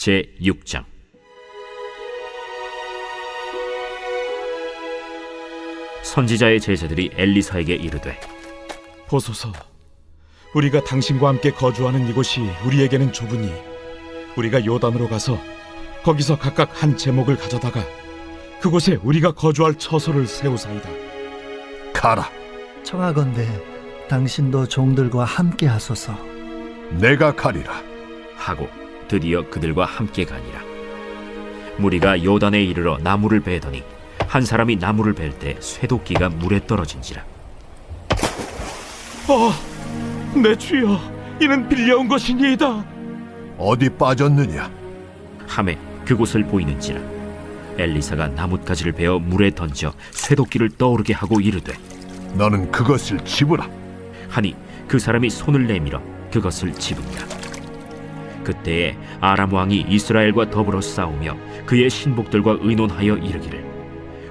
제 6장 선지자의 제자들이 엘리사에게 이르되 보소서, 우리가 당신과 함께 거주하는 이곳이 우리에게는 좁으니 우리가 요단으로 가서 거기서 각각 한 제목을 가져다가 그곳에 우리가 거주할 처소를 세우사이다. 가라. 청하건대 당신도 종들과 함께 하소서. 내가 가리라. 하고 드디어 그들과 함께 가니라 무리가 요단에 이르러 나무를 베더니 한 사람이 나무를 벨 때 쇠도끼가 물에 떨어진지라 어, 내 주여, 이는 빌려온 것이니이다. 어디 빠졌느냐? 함에 그곳을 보이는지라 엘리사가 나뭇가지를 베어 물에 던져 쇠도끼를 떠오르게 하고 이르되 너는 그것을 집으라. 하니 그 사람이 손을 내밀어 그것을 집은다. 그때에 아람 왕이 이스라엘과 더불어 싸우며 그의 신복들과 의논하여 이르기를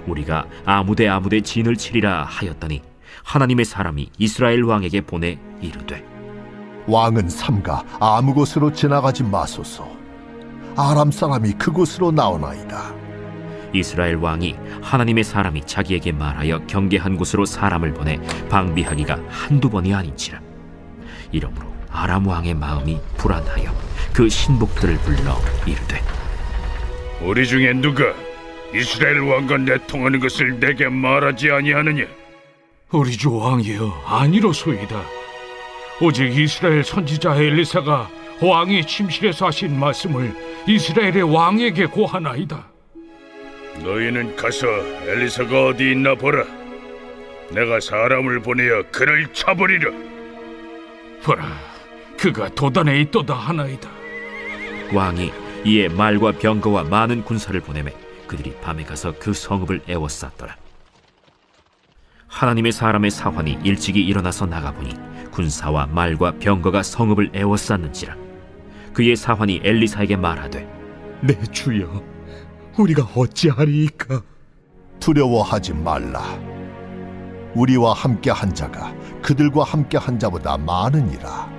우리가 아무데 아무데 진을 치리라 하였더니 하나님의 사람이 이스라엘 왕에게 보내 이르되 왕은 삼가 아무 곳으로 지나가지 마소서. 아람 사람이 그곳으로 나오나이다. 이스라엘 왕이 하나님의 사람이 자기에게 말하여 경계한 곳으로 사람을 보내 방비하기가 한두 번이 아닌지라 이러므로 아람 왕의 마음이 불안하여 그 신복들을 불러 이르되 우리 중에 누가 이스라엘 왕과 내통하는 것을 내게 말하지 아니하느냐? 우리 주 왕이여 아니로소이다. 오직 이스라엘 선지자 엘리사가 왕이 침실에서 하신 말씀을 이스라엘의 왕에게 고하나이다. 너희는 가서 엘리사가 어디 있나 보라. 내가 사람을 보내어 그를 쳐버리라. 보라, 그가 도단에 있도다 하나이다. 왕이 이에 말과 병거와 많은 군사를 보내매 그들이 밤에 가서 그 성읍을 에워쌌더라. 하나님의 사람의 사환이 일찍이 일어나서 나가보니 군사와 말과 병거가 성읍을 에워쌌는지라. 그의 사환이 엘리사에게 말하되 내 주여, 우리가 어찌하리이까? 두려워하지 말라. 우리와 함께 한 자가 그들과 함께 한 자보다 많으니라.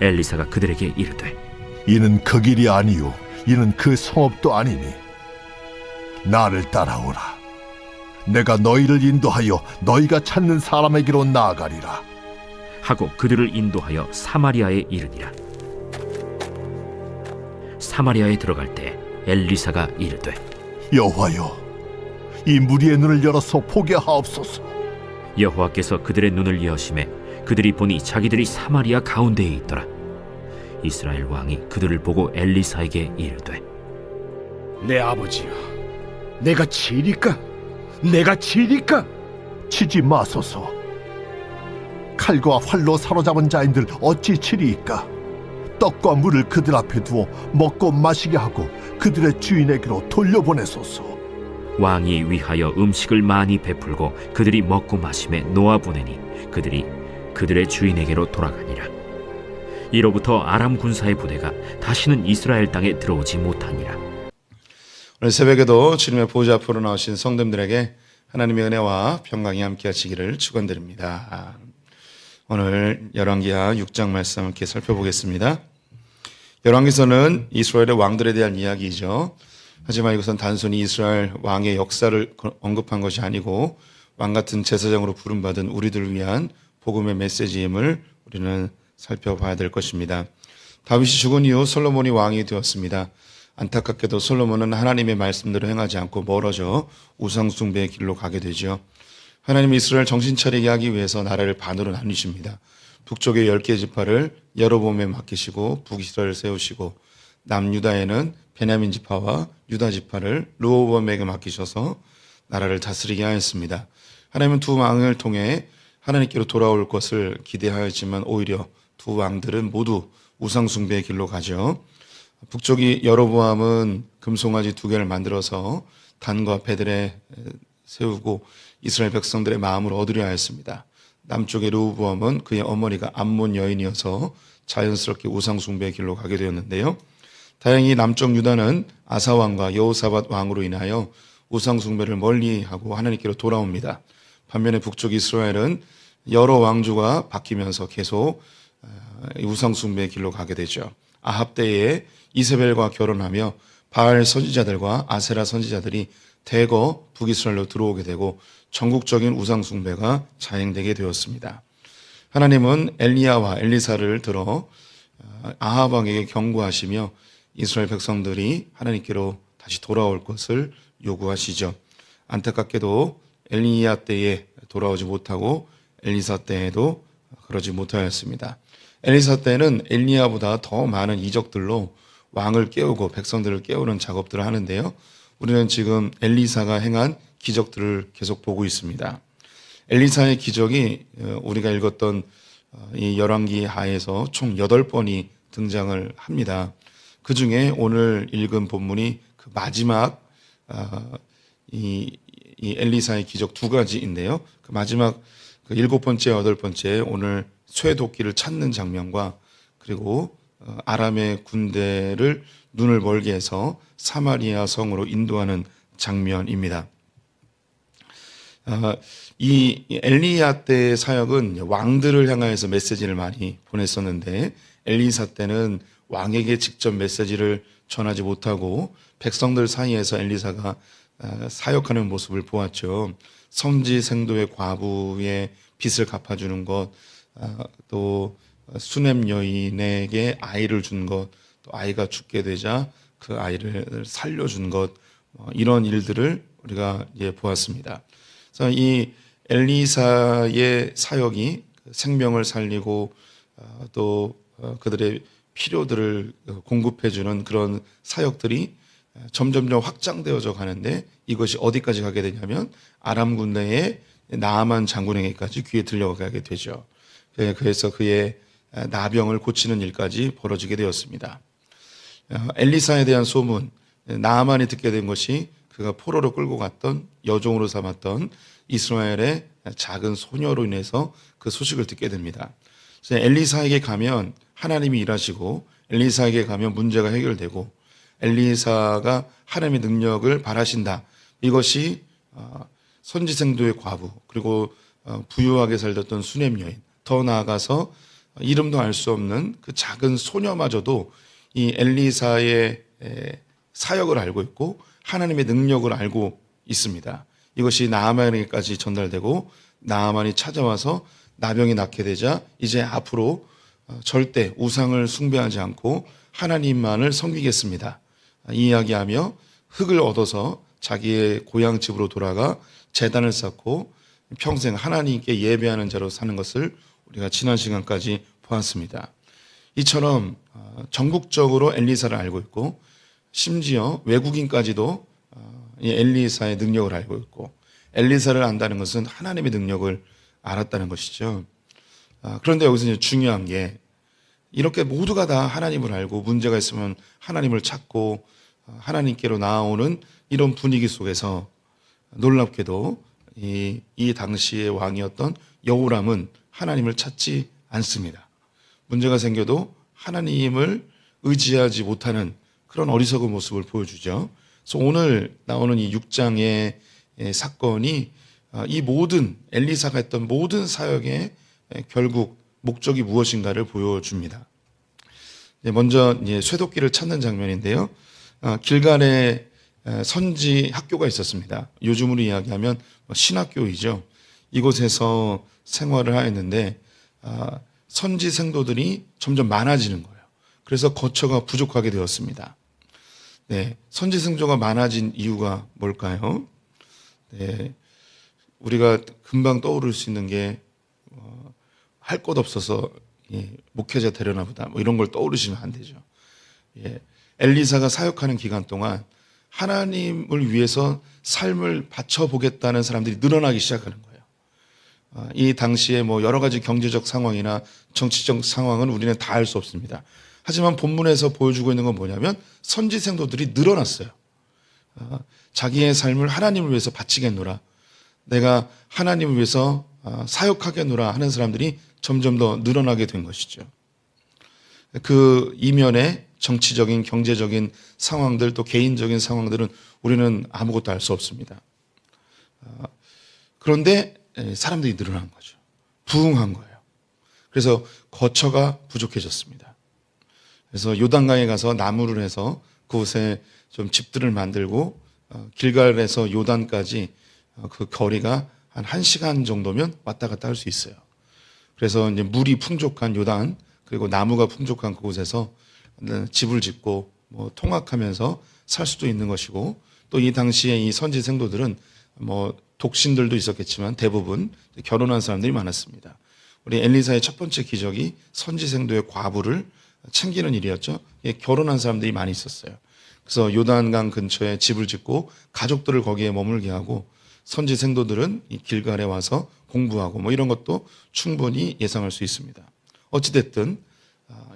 엘리사가 그들에게 이르되 이는 그 길이 아니요 이는 그 성읍도 아니니. 나를 따라오라. 내가 너희를 인도하여 너희가 찾는 사람에게로 나아가리라. 하고 그들을 인도하여 사마리아에 이르니라. 사마리아에 들어갈 때 엘리사가 이르되 여호와여 이 무리의 눈을 열어서 보게 하옵소서. 여호와께서 그들의 눈을 여심해 그들이 보니 자기들이 사마리아 가운데에 있더라 이스라엘 왕이 그들을 보고 엘리사에게 이르되 내 아버지여, 내가 치리까? 내가 치리까? 치지 마소서 칼과 활로 사로잡은 자인들 어찌 치리이까 떡과 물을 그들 앞에 두어 먹고 마시게 하고 그들의 주인에게로 돌려보내소서 왕이 위하여 음식을 많이 베풀고 그들이 먹고 마심에 놓아 보내니 그들이 그들의 주인에게로 돌아가니라. 이로부터 아람 군사의 부대가 다시는 이스라엘 땅에 들어오지 못하니라. 오늘 새벽에도 주님의 보좌 앞으로 나오신 성도님들에게 하나님의 은혜와 평강이 함께 하시기를 축원드립니다. 오늘 열왕기하 6장 말씀 함께 살펴보겠습니다. 열왕기서는 이스라엘의 왕들에 대한 이야기이죠. 하지만 이것은 단순히 이스라엘 왕의 역사를 언급한 것이 아니고 왕 같은 제사장으로 부름받은 우리들을 위한 복음의 메시지임을 우리는 살펴봐야 될 것입니다. 다윗이 죽은 이후 솔로몬이 왕이 되었습니다. 안타깝게도 솔로몬은 하나님의 말씀대로 행하지 않고 멀어져 우상숭배의 길로 가게 되죠. 하나님 이스라엘 정신 차리게 하기 위해서 나라를 반으로 나누십니다. 북쪽의 열개 지파를 여로보암에 맡기시고 북이스라엘을 세우시고 남유다에는 베냐민 지파와 유다 지파를 르호보암에게 맡기셔서 나라를 다스리게 하였습니다. 하나님은 두 왕을 통해 하나님께로 돌아올 것을 기대하였지만 오히려 두 왕들은 모두 우상 숭배의 길로 가죠. 북쪽이 여로보암은 금송아지 두 개를 만들어서 단과 배들에 세우고 이스라엘 백성들의 마음을 얻으려 하였습니다. 남쪽의 르우보암은 그의 어머니가 암몬 여인이어서 자연스럽게 우상 숭배의 길로 가게 되었는데요. 다행히 남쪽 유다는 아사 왕과 여호사밧 왕으로 인하여 우상 숭배를 멀리하고 하나님께로 돌아옵니다. 반면에 북쪽 이스라엘은 여러 왕조가 바뀌면서 계속 어, 우상 숭배의 길로 가게 되죠. 아합 때에 이세벨과 결혼하며 바알 선지자들과 아세라 선지자들이 대거 북이스라엘로 들어오게 되고 전국적인 우상 숭배가 자행되게 되었습니다. 하나님은 엘리야와 엘리사를 들어 어, 아합 왕에게 경고하시며 이스라엘 백성들이 하나님께로 다시 돌아올 것을 요구하시죠. 안타깝게도 엘리야 때에 돌아오지 못하고 엘리사 때에도 그러지 못하였습니다. 엘리사 때는 엘리야보다 더 많은 이적들로 왕을 깨우고 백성들을 깨우는 작업들을 하는데요. 우리는 지금 엘리사가 행한 기적들을 계속 보고 있습니다. 엘리사의 기적이 어, 우리가 읽었던 어, 이 열왕기 하에서 총 8번이 등장을 합니다. 그 중에 오늘 읽은 본문이 그 마지막 어, 이, 이 엘리사의 기적 두 가지인데요. 그 마지막 그 일곱 번째, 여덟 번째 오늘 쇠도끼를 찾는 장면과 그리고 어, 아람의 군대를 눈을 멀게 해서 사마리아 성으로 인도하는 장면입니다. 아, 이 엘리야 때의 사역은 왕들을 향하여서 메시지를 많이 보냈었는데 엘리사 때는 왕에게 직접 메시지를 전하지 못하고 백성들 사이에서 엘리사가 아, 사역하는 모습을 보았죠. 성지 생도의 과부의 빚을 갚아주는 것, 아, 또 수냄 여인에게 아이를 준 것, 또 아이가 죽게 되자 그 아이를 살려준 것, 어, 이런 일들을 우리가 예, 보았습니다. 그래서 이 엘리사의 사역이 생명을 살리고 어, 또 어, 그들의 필요들을 공급해주는 그런 사역들이 점점점 확장되어져 가는데 이것이 어디까지 가게 되냐면 아람 군대의 나아만 장군에게까지 귀에 들려가게 되죠. 예, 그래서 그의 나병을 고치는 일까지 벌어지게 되었습니다. 어, 엘리사에 대한 소문, 나아만이 듣게 된 것이 그가 포로로 끌고 갔던 여종으로 삼았던 이스라엘의 작은 소녀로 인해서 그 소식을 듣게 됩니다. 엘리사에게 가면 하나님이 일하시고 엘리사에게 가면 문제가 해결되고 엘리사가 하나님의 능력을 바라신다. 이것이 어, 선지생도의 과부 그리고 어, 부유하게 살던 수냄 여인 더 나아가서 이름도 알 수 없는 그 작은 소녀마저도 이 엘리사의 에, 사역을 알고 있고 하나님의 능력을 알고 있습니다. 이것이 나아만에게까지 전달되고 나아만이 찾아와서 나병이 낫게 되자 이제 앞으로 어, 절대 우상을 숭배하지 않고 하나님만을 섬기겠습니다. 이 이야기하며 흙을 얻어서 자기의 고향 집으로 돌아가 재단을 쌓고 평생 하나님께 예배하는 자로 사는 것을 우리가 지난 시간까지 보았습니다. 이처럼 어, 전국적으로 엘리사를 알고 있고 심지어 외국인까지도 어, 이 엘리사의 능력을 알고 있고 엘리사를 안다는 것은 하나님의 능력을 알았다는 것이죠. 아, 그런데 여기서 중요한 게 이렇게 모두가 다 하나님을 알고 문제가 있으면 하나님을 찾고 어, 하나님께로 나아오는 이런 분위기 속에서 놀랍게도 이, 이 당시의 왕이었던 여호람은 하나님을 찾지 않습니다. 문제가 생겨도 하나님을 의지하지 못하는 그런 어리석은 모습을 보여주죠. 그래서 오늘 나오는 이 6장의 사건이 아, 이 모든 엘리사가 했던 모든 사역의 결국 목적이 무엇인가를 보여줍니다. 먼저 쇠도끼를 찾는 장면인데요. 아, 길간에 선지 학교가 있었습니다. 요즘으로 이야기하면 뭐 신학교이죠. 이곳에서 생활을 하였는데 아, 선지 생도들이 점점 많아지는 거예요. 그래서 거처가 부족하게 되었습니다. 네, 선지 생도가 많아진 이유가 뭘까요? 네, 우리가 금방 떠오를 수 있는 게 할 것 없어서 예, 목회자 되려나 보다 뭐 이런 걸 떠오르시면 안 되죠. 예, 엘리사가 사역하는 기간 동안 하나님을 위해서 삶을 바쳐보겠다는 사람들이 늘어나기 시작하는 거예요. 아, 이 당시에 뭐 여러 가지 경제적 상황이나 정치적 상황은 우리는 다 알 수 없습니다. 하지만 본문에서 보여주고 있는 건 뭐냐면 선지 생도들이 늘어났어요. 아, 자기의 삶을 하나님을 위해서 바치겠노라. 내가 하나님을 위해서 아, 사역하겠노라 하는 사람들이 점점 더 늘어나게 된 것이죠. 그 이면에 정치적인 경제적인 상황들 또 개인적인 상황들은 우리는 아무것도 알 수 없습니다. 아, 그런데 에, 사람들이 늘어난 거죠. 부흥한 거예요. 그래서 거처가 부족해졌습니다. 그래서 요단강에 가서 나무를 해서 그곳에 좀 집들을 만들고 어, 길갈에서 요단까지 어, 그 거리가 한 1시간 정도면 왔다 갔다 할 수 있어요. 그래서 이제 물이 풍족한 요단 그리고 나무가 풍족한 그곳에서 집을 짓고 뭐 통학하면서 살 수도 있는 것이고 또 이 당시에 이 선지 생도들은 뭐 독신들도 있었겠지만 대부분 결혼한 사람들이 많았습니다. 우리 엘리사의 첫 번째 기적이 선지 생도의 과부를 챙기는 일이었죠. 예, 결혼한 사람들이 많이 있었어요. 그래서 요단강 근처에 집을 짓고 가족들을 거기에 머물게 하고 선지 생도들은 이 길갈에 와서 공부하고 뭐 이런 것도 충분히 예상할 수 있습니다. 어찌됐든 아,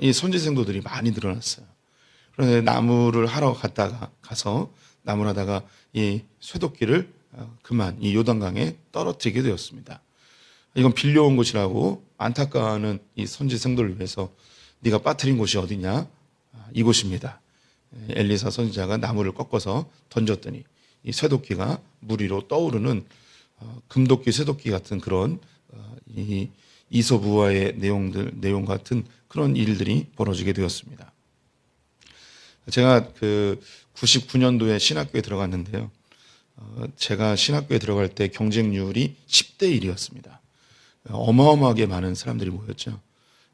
이 선지 생도들이 많이 늘어났어요. 그런데 나무를 하러 갔다가 가서 나무를 하다가 이 쇠도끼를 어, 그만 이 요단강에 떨어뜨리게 되었습니다. 이건 빌려온 곳이라고 안타까워하는 이 선지 생도를 위해서 네가 빠뜨린 곳이 어디냐? 아, 이곳입니다. 엘리사 선지자가 나무를 꺾어서 던졌더니 이 쇠도끼가 물 위로 떠오르는 어, 금도끼, 쇠도끼 같은 그런 어, 이 이소부화의 내용들 내용 같은 그런 일들이 벌어지게 되었습니다. 제가 그 99년도에 신학교에 들어갔는데요. 어, 제가 신학교에 들어갈 때 경쟁률이 10대 1이었습니다. 어마어마하게 많은 사람들이 모였죠.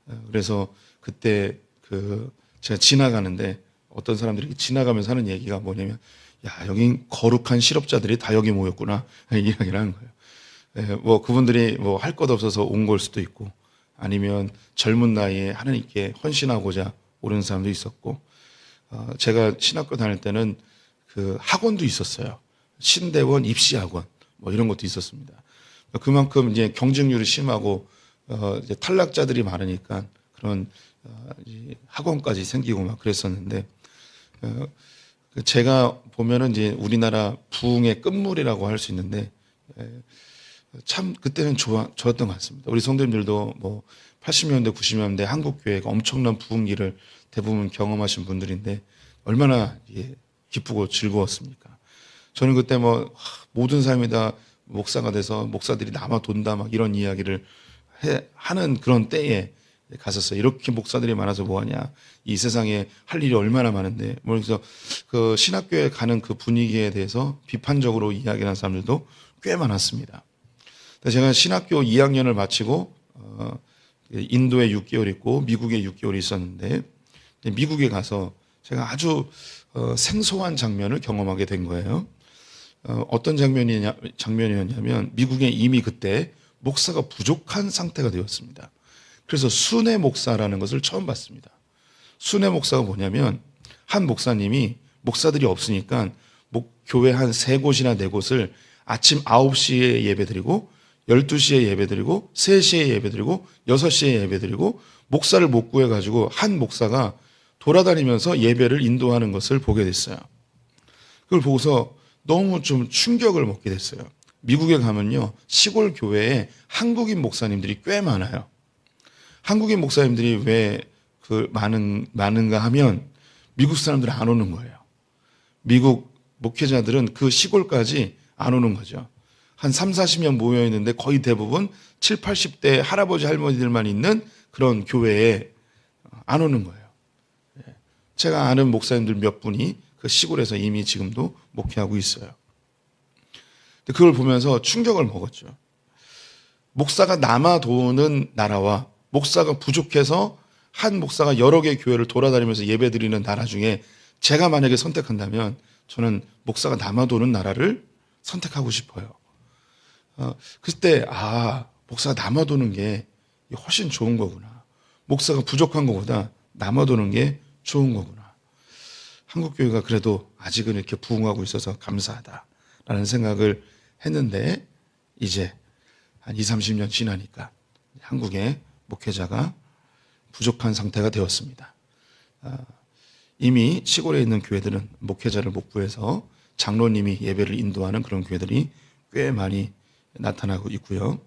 어, 그래서 그때 그 제가 지나가는데 어떤 사람들이 지나가면서 하는 얘기가 뭐냐면 야 여긴 거룩한 실업자들이 다 여기 모였구나 이야기를 하는 거예요. 예, 뭐 그분들이 뭐 할 것 없어서 온 걸 수도 있고 아니면 젊은 나이에 하나님께 헌신하고자 오는 사람도 있었고 어, 제가 신학교 다닐 때는 그 학원도 있었어요. 신대원 입시 학원 뭐 이런 것도 있었습니다. 그만큼 이제 경쟁률이 심하고 어, 이제 탈락자들이 많으니까 그런 어, 이 학원까지 생기고 막 그랬었는데 어, 그 제가 보면은 이제 우리나라 부흥의 끝물이라고 할 수 있는데 에, 참 그때는 좋아, 좋았던 것 같습니다. 우리 성도님들도 뭐 80년대, 90년대 한국 교회가 엄청난 부흥기를 대부분 경험하신 분들인데 얼마나 예, 기쁘고 즐거웠습니까? 저는 그때 뭐 하, 모든 사람이 다 목사가 돼서 목사들이 남아 돈다 막 이런 이야기를 해, 하는 그런 때에 갔었어요. 이렇게 목사들이 많아서 뭐하냐. 이 세상에 할 일이 얼마나 많은데. 뭐 그래서 그 신학교에 가는 그 분위기에 대해서 비판적으로 이야기하는 사람들도 꽤 많았습니다. 제가 신학교 2학년을 마치고 어, 인도에 6개월 있고 미국에 6개월 있었는데 미국에 가서 제가 아주 어, 생소한 장면을 경험하게 된 거예요. 어, 어떤 장면이냐, 장면이었냐면 미국에 이미 그때 목사가 부족한 상태가 되었습니다. 그래서 순회 목사라는 것을 처음 봤습니다. 순회 목사가 뭐냐면 한 목사님이 목사들이 없으니까 목, 교회 한 세 곳이나 네 곳을 아침 9시에 예배 드리고 12시에 예배 드리고 3시에 예배 드리고 6시에 예배 드리고 목사를 못 구해 가지고 한 목사가 돌아다니면서 예배를 인도하는 것을 보게 됐어요. 그걸 보고서 너무 좀 충격을 먹게 됐어요. 미국에 가면요. 시골 교회에 한국인 목사님들이 꽤 많아요. 한국인 목사님들이 왜 그 많은 많은가 하면 미국 사람들이 안 오는 거예요. 미국 목회자들은 그 시골까지 안 오는 거죠. 한 3, 40명 모여 있는데 거의 대부분 7, 80대 할아버지 할머니들만 있는 그런 교회에 안 오는 거예요. 예. 제가 아는 목사님들 몇 분이 그 시골에서 이미 지금도 목회하고 있어요. 그걸 보면서 충격을 먹었죠. 목사가 남아 도는 나라와 목사가 부족해서 한 목사가 여러 개의 교회를 돌아다니면서 예배 드리는 나라 중에 제가 만약에 선택한다면 저는 목사가 남아 도는 나라를 선택하고 싶어요. 어, 그때 아 목사가 남아 도는 게 훨씬 좋은 거구나. 목사가 부족한 것보다 남아 도는 게 좋은 거구나. 한국 교회가 그래도 아직은 이렇게 부흥하고 있어서 감사하다라는 생각을 했는데 이제 한 2, 30년 지나니까 한국의 목회자가 부족한 상태가 되었습니다. 아, 이미 시골에 있는 교회들은 목회자를 못 구해서 장로님이 예배를 인도하는 그런 교회들이 꽤 많이 나타나고 있고요.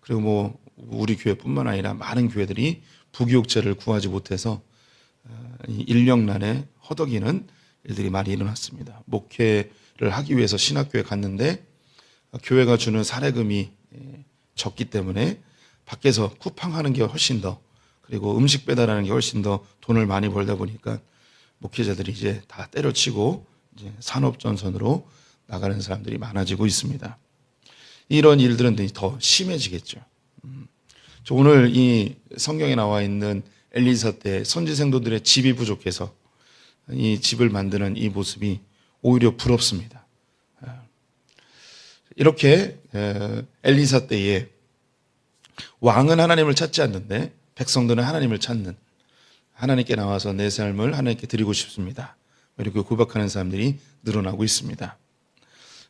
그리고 뭐 우리 교회뿐만 아니라 많은 교회들이 부교육자를 구하지 못해서 어, 이 인력난에 허덕이는 일들이 많이 일어났습니다. 목회를 하기 위해서 신학교에 갔는데 어, 교회가 주는 사례금이 예, 적기 때문에 밖에서 쿠팡하는 게 훨씬 더 그리고 음식 배달하는 게 훨씬 더 돈을 많이 벌다 보니까 목회자들이 이제 다 때려치고 이제 산업 전선으로 나가는 사람들이 많아지고 있습니다. 이런 일들은 더 심해지겠죠. 음. 저 오늘 이 성경에 나와 있는 엘리사 때 선지 생도들의 집이 부족해서 이 집을 만드는 이 모습이 오히려 부럽습니다. 아. 이렇게 에, 엘리사 때에 왕은 하나님을 찾지 않는데 백성들은 하나님을 찾는 하나님께 나와서 내 삶을 하나님께 드리고 싶습니다. 이렇게 고백하는 사람들이 늘어나고 있습니다.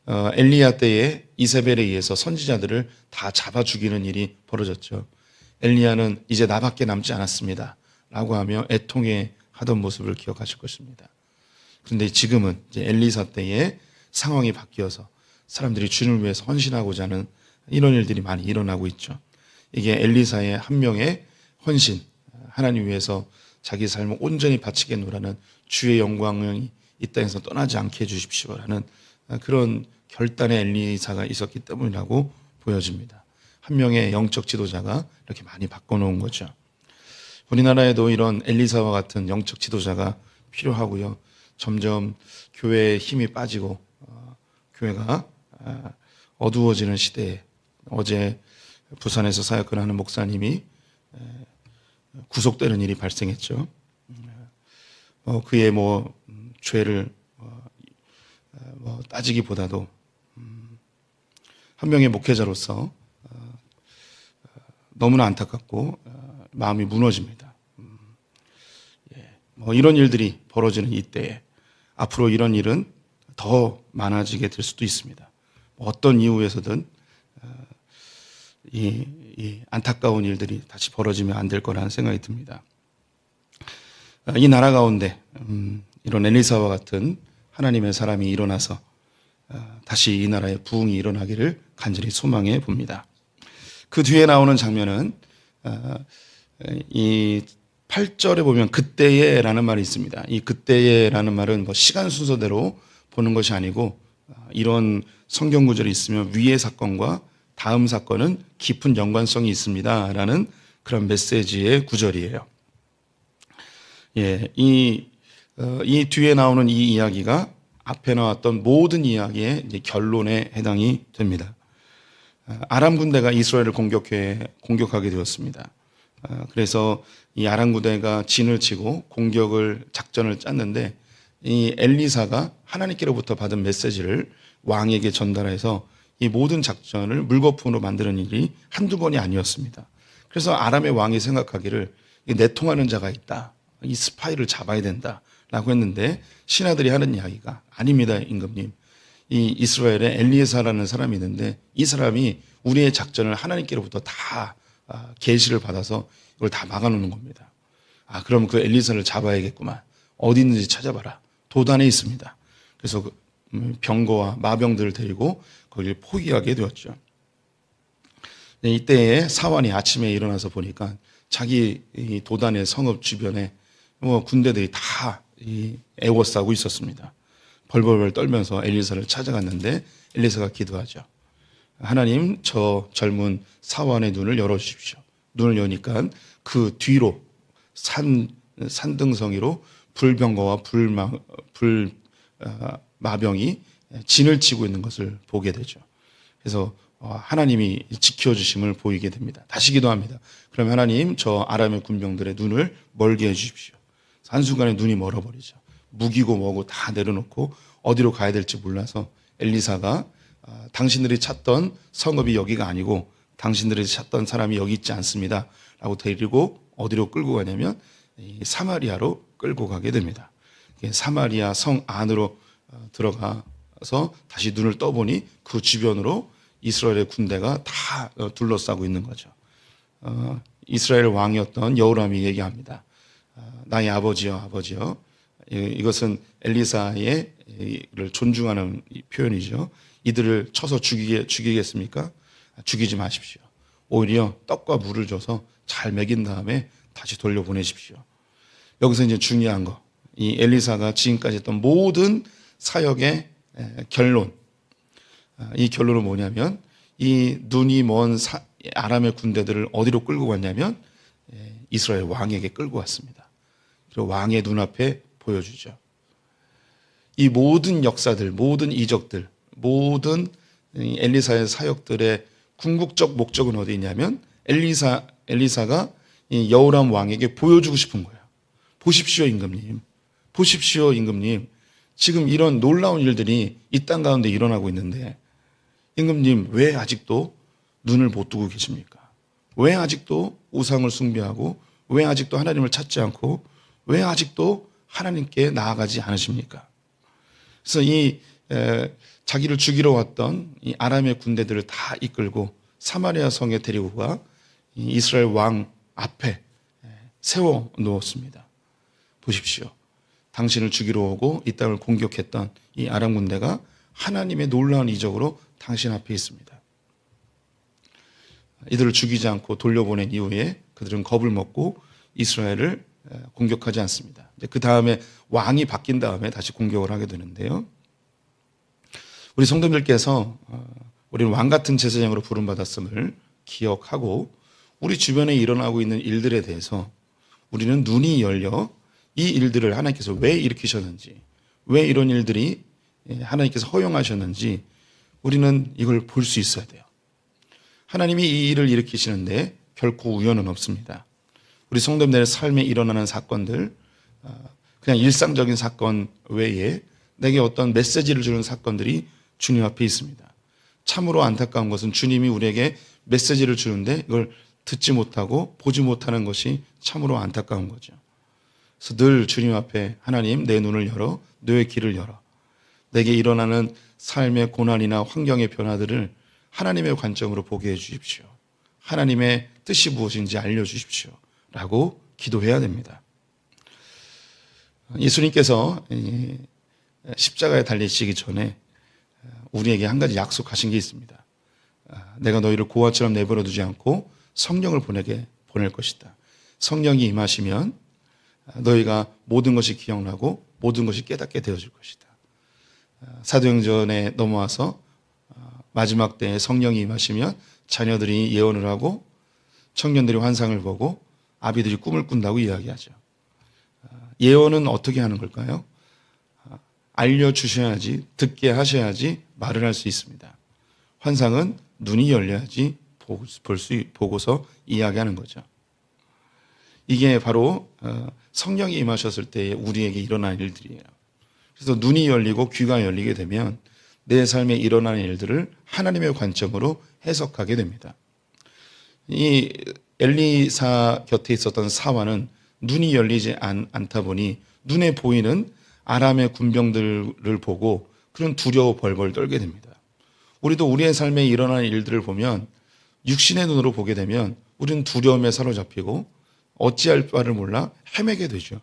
어, 엘리야 때에 이세벨에 의해서 선지자들을 다 잡아 죽이는 일이 벌어졌죠. 엘리야는 이제 나밖에 남지 않았습니다. 라고 하며 애통해 하던 모습을 기억하실 것입니다. 그런데 지금은 엘리사 때에 상황이 바뀌어서 사람들이 주님을 위해서 헌신하고자 하는 이런 일들이 많이 일어나고 있죠. 이게 엘리사의 한 명의 헌신, 하나님 위해서 자기 삶을 온전히 바치겠노라는 주의 영광이 이 땅에서 떠나지 않게 해주십시오라는 그런 결단의 엘리사가 있었기 때문이라고 보여집니다. 한 명의 영적 지도자가 이렇게 많이 바꿔놓은 거죠. 우리나라에도 이런 엘리사와 같은 영적 지도자가 필요하고요. 점점 교회의 힘이 빠지고 어, 교회가 아, 어두워지는 시대에 어제 부산에서 사역을 하는 목사님이 에, 구속되는 일이 발생했죠. 어, 그의 뭐 음, 죄를 뭐 따지기보다도 음, 한 명의 목회자로서 어, 어, 너무나 안타깝고 어, 마음이 무너집니다. 음, 예, 뭐 이런 일들이 벌어지는 이때에 앞으로 이런 일은 더 많아지게 될 수도 있습니다. 뭐 어떤 이유에서든 어, 이, 이 안타까운 일들이 다시 벌어지면 안 될 거라는 생각이 듭니다. 어, 이 나라 가운데 음, 이런 엘리사와 같은 하나님의 사람이 일어나서 어, 다시 이 나라에 부흥이 일어나기를 간절히 소망해 봅니다. 그 뒤에 나오는 장면은 어, 이 8절에 보면 그때에라는 말이 있습니다. 이 그때에라는 말은 뭐 시간 순서대로 보는 것이 아니고 어, 이런 성경 구절이 있으면 위의 사건과 다음 사건은 깊은 연관성이 있습니다라는 그런 메시지의 구절이에요. 예, 이, 어, 이 뒤에 나오는 이 이야기가 앞에 나왔던 모든 이야기의 결론에 해당이 됩니다. 어, 아람 군대가 이스라엘을 공격해 공격하게 되었습니다. 어, 그래서 이 아람 군대가 진을 치고 공격을 작전을 짰는데 이 엘리사가 하나님께로부터 받은 메시지를 왕에게 전달해서 이 모든 작전을 물거품으로 만드는 일이 한두 번이 아니었습니다. 그래서 아람의 왕이 생각하기를 이 내통하는 자가 있다. 이 스파이를 잡아야 된다 라고 했는데 신하들이 하는 이야기가 아닙니다, 임금님. 이 이스라엘에 엘리에사라는 사람이 있는데 이 사람이 우리의 작전을 하나님께로부터 다 아, 계시를 받아서 이걸 다 막아놓는 겁니다. 아, 그럼 그 엘리사를 잡아야겠구만. 어디 있는지 찾아봐라. 도단에 있습니다. 그래서 그 음, 병거와 마병들을 데리고 거기를 포기하게 되었죠. 네, 이때에 사환이 아침에 일어나서 보니까 자기 이 도단의 성읍 주변에 뭐 군대들이 다이 애워싸고 있었습니다. 벌벌벌 떨면서 엘리사를 찾아갔는데 엘리사가 기도하죠. 하나님 저 젊은 사환의 눈을 열어 주십시오. 눈을 여니까 그 뒤로 산 산등성이로 불병거와 불마 불 어, 마병이 진을 치고 있는 것을 보게 되죠. 그래서 어, 하나님이 지켜주심을 보이게 됩니다. 다시 기도합니다. 그럼 하나님 저 아람의 군병들의 눈을 멀게 해주십시오. 한순간에 눈이 멀어버리죠. 무기고 뭐고 다 내려놓고 어디로 가야 될지 몰라서 엘리사가 아, 당신들이 찾던 성읍이 여기가 아니고 당신들이 찾던 사람이 여기 있지 않습니다. 라고 데리고 어디로 끌고 가냐면 사마리아로 끌고 가게 됩니다. 사마리아 성 안으로 어, 들어가서 다시 눈을 떠보니 그 주변으로 이스라엘의 군대가 다 어, 둘러싸고 있는 거죠. 어, 이스라엘 왕이었던 여호람이 얘기합니다. 아, 나의 아버지여 아버지여 이- 이것은 엘리사의 이를 존중하는 이 표현이죠. 이들을 쳐서 죽이게 죽이겠습니까? 죽이지 마십시오. 오히려 떡과 물을 줘서 잘 먹인 다음에 다시 돌려보내십시오. 여기서 이제 중요한 거, 이 엘리사가 지금까지 했던 모든 사역의 에, 결론, 아, 이 결론은 뭐냐면 이 눈이 먼 사- 아람의 군대들을 어디로 끌고 갔냐면 에, 이스라엘 왕에게 끌고 왔습니다. 왕의 눈앞에 보여주죠. 이 모든 역사들, 모든 이적들, 모든 이 엘리사의 사역들의 궁극적 목적은 어디 있냐면 엘리사 엘리사가 이 여호람 왕에게 보여주고 싶은 거예요. 보십시오, 임금님. 보십시오, 임금님. 지금 이런 놀라운 일들이 이 땅 가운데 일어나고 있는데 임금님 왜 아직도 눈을 못 뜨고 계십니까? 왜 아직도 우상을 숭배하고 왜 아직도 하나님을 찾지 않고 왜 아직도 하나님께 나아가지 않으십니까? 그래서 이 에, 자기를 죽이러 왔던 이 아람의 군대들을 다 이끌고 사마리아 성에 데리고 가이 이스라엘 왕 앞에 에, 세워 놓았습니다. 보십시오. 당신을 죽이러 오고 이 땅을 공격했던 이 아람 군대가 하나님의 놀라운 이적으로 당신 앞에 있습니다. 이들을 죽이지 않고 돌려보낸 이후에 그들은 겁을 먹고 이스라엘을 에, 공격하지 않습니다. 그 다음에 왕이 바뀐 다음에 다시 공격을 하게 되는데요. 우리 성도님들께서 어, 우리는 왕 같은 제사장으로 부름받았음을 기억하고 우리 주변에 일어나고 있는 일들에 대해서 우리는 눈이 열려 이 일들을 하나님께서 왜 일으키셨는지, 왜 이런 일들이 예, 하나님께서 허용하셨는지 우리는 이걸 볼 수 있어야 돼요. 하나님이 이 일을 일으키시는데 결코 우연은 없습니다. 우리 성도님들의 삶에 일어나는 사건들, 어, 그냥 일상적인 사건 외에 내게 어떤 메시지를 주는 사건들이 주님 앞에 있습니다. 참으로 안타까운 것은 주님이 우리에게 메시지를 주는데 이걸 듣지 못하고 보지 못하는 것이 참으로 안타까운 거죠. 그래서 늘 주님 앞에 하나님 내 눈을 열어 뇌의 길을 열어 내게 일어나는 삶의 고난이나 환경의 변화들을 하나님의 관점으로 보게 해 주십시오. 하나님의 뜻이 무엇인지 알려 주십시오. 라고 기도해야 됩니다. 예수님께서 이 십자가에 달리시기 전에 우리에게 한 가지 약속하신 게 있습니다. 아, 내가 너희를 고아처럼 내버려 두지 않고 성령을 보내게 보낼 것이다. 성령이 임하시면 너희가 모든 것이 기억나고 모든 것이 깨닫게 되어질 것이다. 아, 사도행전에 넘어와서 아, 마지막 때에 성령이 임하시면 자녀들이 예언을 하고 청년들이 환상을 보고 아비들이 꿈을 꾼다고 이야기하죠. 아, 예언은 어떻게 하는 걸까요? 아, 알려주셔야지, 듣게 하셔야지 말을 할 수 있습니다. 환상은 눈이 열려야지 볼 수, 보고서 이야기하는 거죠. 이게 바로 어, 성령이 임하셨을 때 우리에게 일어난 일들이에요. 그래서 눈이 열리고 귀가 열리게 되면 내 삶에 일어나는 일들을 하나님의 관점으로 해석하게 됩니다. 이 엘리사 곁에 있었던 사화는 눈이 열리지 않, 않다 보니 눈에 보이는 아람의 군병들을 보고 그런 두려워 벌벌 떨게 됩니다. 우리도 우리의 삶에 일어나는 일들을 보면 육신의 눈으로 보게 되면 우리는 두려움에 사로잡히고 어찌할 바를 몰라 헤매게 되죠.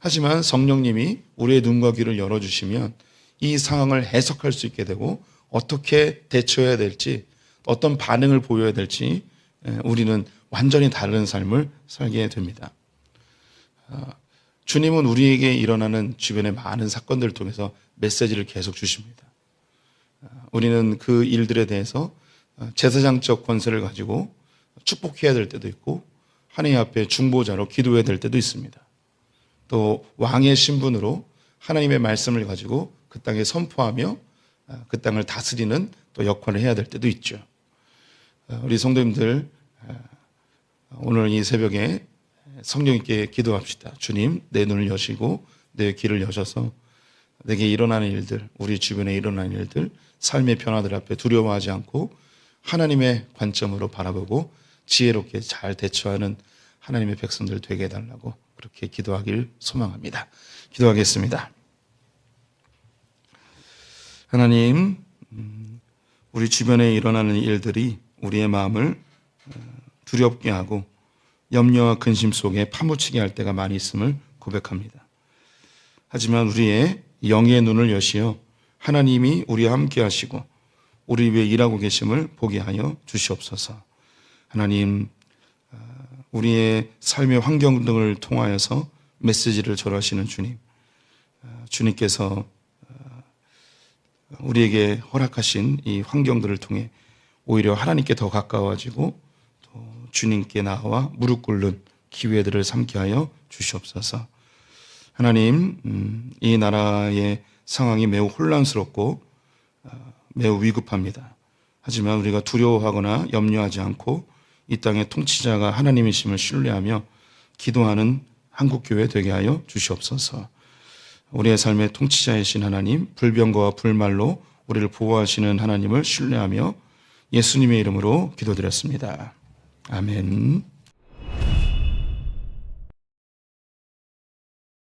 하지만 성령님이 우리의 눈과 귀를 열어주시면 이 상황을 해석할 수 있게 되고 어떻게 대처해야 될지 어떤 반응을 보여야 될지 에, 우리는 완전히 다른 삶을 살게 됩니다. 아, 주님은 우리에게 일어나는 주변의 많은 사건들을 통해서 메시지를 계속 주십니다. 아, 우리는 그 일들에 대해서 어, 제사장적 권세를 가지고 축복해야 될 때도 있고 하나님 앞에 중보자로 기도해야 될 때도 있습니다. 또 왕의 신분으로 하나님의 말씀을 가지고 그 땅에 선포하며 아, 그 땅을 다스리는 또 역할을 해야 될 때도 있죠. 어, 우리 성도님들 아, 오늘 이 새벽에 성령님께 기도합시다. 주님, 내 눈을 여시고 내 귀를 여셔서 내게 일어나는 일들, 우리 주변에 일어나는 일들, 삶의 변화들 앞에 두려워하지 않고 하나님의 관점으로 바라보고 지혜롭게 잘 대처하는 하나님의 백성들 되게 해달라고 그렇게 기도하길 소망합니다. 기도하겠습니다. 하나님, 음, 우리 주변에 일어나는 일들이 우리의 마음을 어, 두렵게 하고 염려와 근심 속에 파묻히게 할 때가 많이 있음을 고백합니다. 하지만 우리의 영의 눈을 여시어 하나님이 우리와 함께 하시고 우리 위해 일하고 계심을 보게 하여 주시옵소서. 하나님 아, 우리의 삶의 환경 등을 통하여서 메시지를 전하시는 주님 아, 주님께서 아, 우리에게 허락하신 이 환경들을 통해 오히려 하나님께 더 가까워지고 또 주님께 나와 무릎 꿇는 기회들을 삼게 하여 주시옵소서. 하나님, 음, 이 나라의 상황이 매우 혼란스럽고 어, 매우 위급합니다. 하지만 우리가 두려워하거나 염려하지 않고 이 땅의 통치자가 하나님이심을 신뢰하며 기도하는 한국교회 되게 하여 주시옵소서. 우리의 삶의 통치자이신 하나님, 불병거와 불말로 우리를 보호하시는 하나님을 신뢰하며 예수님의 이름으로 기도드렸습니다. 아멘.